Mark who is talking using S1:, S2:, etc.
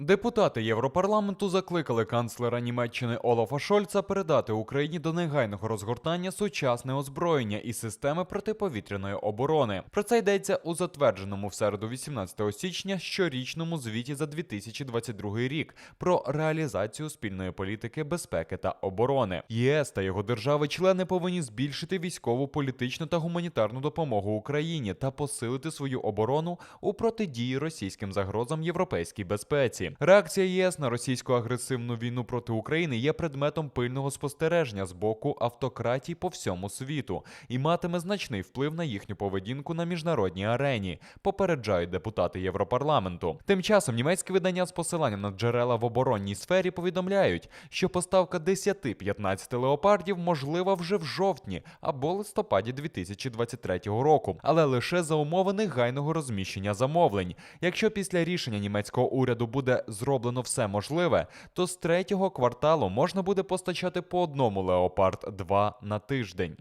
S1: Депутати Європарламенту закликали канцлера Німеччини Олафа Шольца передати Україні до негайного розгортання сучасне озброєння і системи протиповітряної оборони. Про це йдеться у затвердженому в середу 18 січня щорічному звіті за 2022 рік про реалізацію спільної політики безпеки та оборони. ЄС та його держави-члени повинні збільшити військову, політичну та гуманітарну допомогу Україні та посилити свою оборону у протидії російським загрозам європейській безпеці. Реакція ЄС на російську агресивну війну проти України є предметом пильного спостереження з боку автократій по всьому світу і матиме значний вплив на їхню поведінку на міжнародній арені. Попереджають депутати Європарламенту. Тим часом німецькі видання з посиланням на джерела в оборонній сфері повідомляють, що поставка 10-15 леопардів можлива вже в жовтні або листопаді 2023 року, але лише за умови негайного розміщення замовлень. Якщо після рішення німецького уряду зроблено все можливе, то з третього кварталу можна буде постачати по одному леопард 2 на тиждень.